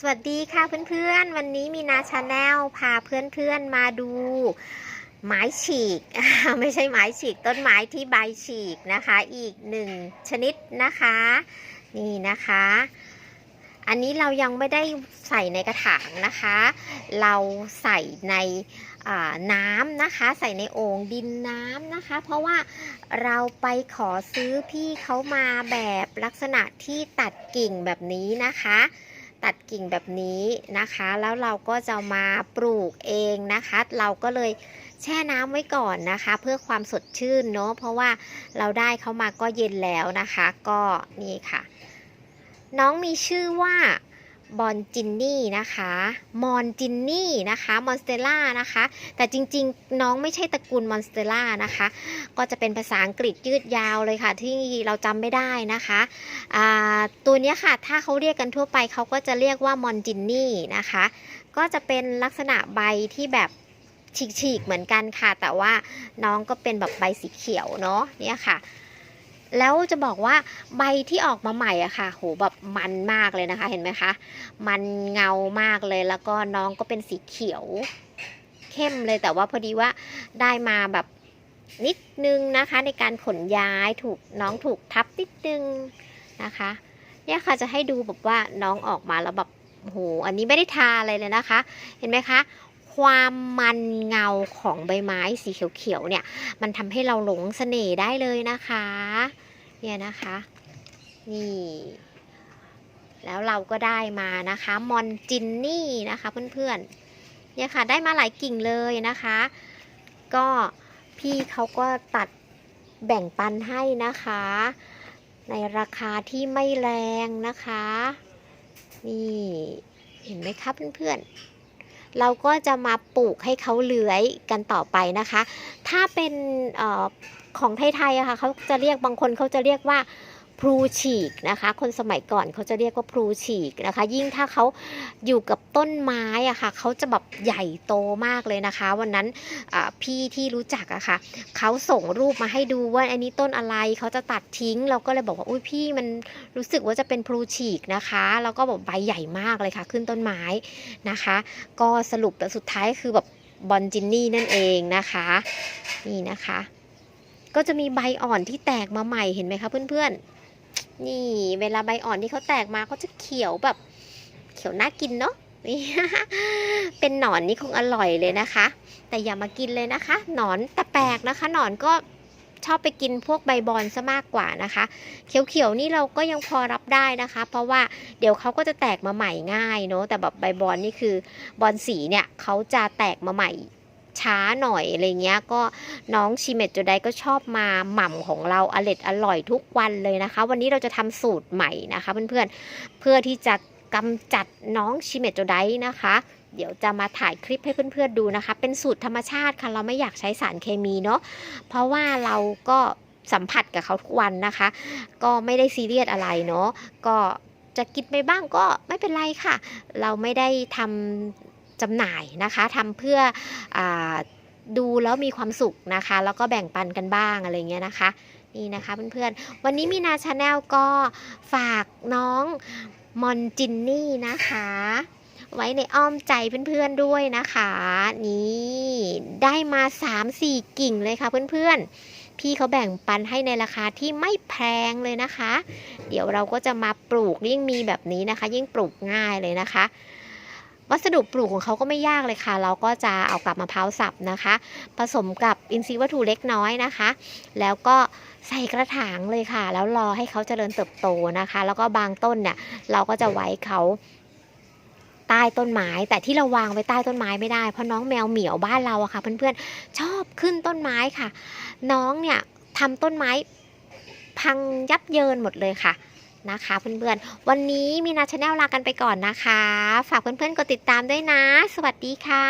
สวัสดีค่ะเพื่อนๆ วันนี้มีนาชาแนลพาเพื่อนๆมาดู ไม้ฉีก ไม่ใช่ไม้ฉีกต้นไม้ที่ใบฉีกนะคะ อีกหนึ่งชนิดนะคะ นี่นะคะ อันนี้เรายังไม่ได้ใส่ในกระถางนะคะ เราใส่ในน้ำนะคะ ใส่ในโอ่งดินน้ำนะคะ เพราะว่าเราไปขอซื้อพี่เขามาแบบลักษณะที่ตัดกิ่งแบบนี้นะคะ ตัดกิ่งแบบนี้นะคะ แล้วเราก็จะมาปลูกเองนะคะ เราก็เลยแช่น้ำไว้ก่อนนะคะ เพื่อความสดชื่นเนาะเพราะว่าเราได้เขามาก็เย็นแล้วนะคะ ก็นี่ค่ะ น้องมีชื่อว่า บอนจินนี่นะคะ มอนจินนี่นะคะ มอนสเตล่านะคะ แต่จริงๆ น้องไม่ใช่ตระกูลมอนสเตล่านะคะ ก็จะเป็นภาษาอังกฤษยืดยาวเลยค่ะ ที่เราจำไม่ได้นะคะ ตัวนี้ค่ะ ถ้าเขาเรียกกันทั่วไปเขาก็จะเรียกว่ามอนจินนี่นะคะ ก็จะเป็นลักษณะใบที่แบบฉีกๆ เหมือนกันค่ะ แต่ว่าน้องก็เป็นแบบใบสีเขียวเนาะเนี่ยค่ะ แล้วจะบอกว่าใบที่ออกมาใหม่อะค่ะ โหแบบมันมากเลยนะคะ เห็นไหมคะ มันเงามากเลยแล้วก็น้องก็เป็นสีเขียว เข้มเลยแต่ว่าพอดีว่าได้มาแบบนิดนึงนะคะ ในการขนย้ายถูกน้องถูกทับนิดนึงนะคะ เนี่ยค่ะจะให้ดูแบบว่าน้องออกมาแล้วแบบโหอันนี้ไม่ได้ทาอะไรเลยนะคะ เห็นไหมคะ ความมันเงาของใบไม้สีเขียวๆเนี่ย มันทำให้เราหลงเสน่ห์ได้เลยนะคะ เนี่ยนะคะ นี่ แล้วเราก็ได้มานะคะมอนจินนี่นะคะเพื่อนๆ เนี่ยค่ะได้มาหลายกิ่งเลยนะคะ ก็พี่เขาก็ตัดแบ่งปันให้นะคะ ในราคาที่ไม่แรงนะคะ นี่ เห็นไหมคะเพื่อนๆ เราก็จะมาปลูกให้เขาเลื้อยกันต่อไปนะคะ ถ้าเป็นออของไทยๆอะค่ะเขาจะเรียกบางคนเขาจะเรียกว่า พลูฉีกนะคะ คนสมัยก่อนเขาจะเรียกว่าพลูฉีกนะคะ ยิ่งถ้าเขาอยู่กับต้นไม้อะค่ะเขาจะแบบใหญ่โตมากเลยนะคะ วันนั้นพี่ที่รู้จักอะค่ะเขาส่งรูปมาให้ดูว่าอันนี้ต้นอะไรเขาจะตัดทิ้ง เราก็เลยบอกว่าอุ้ยพี่มันรู้สึกว่าจะเป็นพลูฉีกนะคะแล้วก็แบบใบใหญ่มากเลยค่ะ ขึ้นต้นไม้นะคะ ก็สรุปแล้วสุดท้ายคือแบบบอนจินนี่นั่นเองนะคะนี่นะคะ ก็จะมีใบอ่อนที่แตกมาใหม่เห็นไหมคะเพื่อนๆ นี่ เวลาใบอ่อนที่เขาแตกมาเขาจะเขียวแบบ เขียวน่ากินเนาะนี่เป็นหนอนนี่คงอร่อยเลยนะคะ แต่อย่ามากินเลยนะคะ หนอนแต่แปลกนะคะ หนอนก็ชอบไปกินพวกใบบอนซะมากกว่านะคะ เขียวๆนี่เราก็ยังพอรับได้นะคะ เพราะว่าเดี๋ยวเขาก็จะแตกมาใหม่ง่ายเนาะแต่แบบใบบอนนี่คือบอนสีเนี่ยเขาจะแตกมาใหม่ ช้าหน่อยอะไรเงี้ยก็น้องชิเมตโจไดก็ชอบมาหม่ำของเราอร่อยอร่อยทุกวันเลยนะคะ วันนี้เราจะทำสูตรใหม่นะคะเพื่อนๆเพื่อที่จะกำจัดน้องชิเมตโจไดนะคะเดี๋ยวจะมาถ่ายคลิปให้เพื่อนๆดูนะคะ เป็นสูตรธรรมชาติค่ะ เราไม่อยากใช้สารเคมีเนาะ เพราะว่าเราก็สัมผัสกับเขาทุกวันนะคะ ก็ไม่ได้ซีเรียสอะไรเนาะ ก็จะกินไปบ้างก็ไม่เป็นไรค่ะ เราไม่ได้ทำ จำหน่ายนะคะทำเพื่ออดูแล้วมีความสุขนะคะ แล้วก็แบ่งปันกันบ้างอะไรเงี้ยนะคะ นี่นะคะเพื่อนๆ วันนี้มีนาชาแนลก็ฝากน้องมอนจินนี่นะคะ ไว้ในอ้อมใจเพื่อนๆด้วยนะคะ นี่ได้มา 3-4 กิ่งเลยค่ะเพื่อนๆพี่เขาแบ่งปันให้ในราคาที่ไม่แพงเลยนะคะ เดี๋ยวเราก็จะมาปลูกยิ่งมีแบบนี้นะคะ ยิ่งปลูกง่ายเลยนะคะ วัสดุปลูกของเขาก็ไม่ยากเลยค่ะ เราก็จะเอากลับมะพร้าวสับนะคะ ผสมกับอินทรีย์วัตถุเล็กน้อยนะคะ แล้วก็ใส่กระถางเลยค่ะ แล้วรอให้เขาเจริญเติบโตนะคะ แล้วก็บางต้นเนี่ยเราก็จะไว้เขาใต้ต้นไม้แต่ที่เราวางไว้ใต้ต้นไม้ไม่ได้ เพราะน้องแมวเหมียวบ้านเราอะค่ะ เพื่อนๆชอบขึ้นต้นไม้ค่ะ น้องเนี่ยทำต้นไม้พังยับเยินหมดเลยค่ะ นะคะเพื่อนๆ วันนี้มีนาชาแนลลากันไปก่อนนะคะ ฝากเพื่อนๆกดติดตามด้วยนะ สวัสดีค่ะ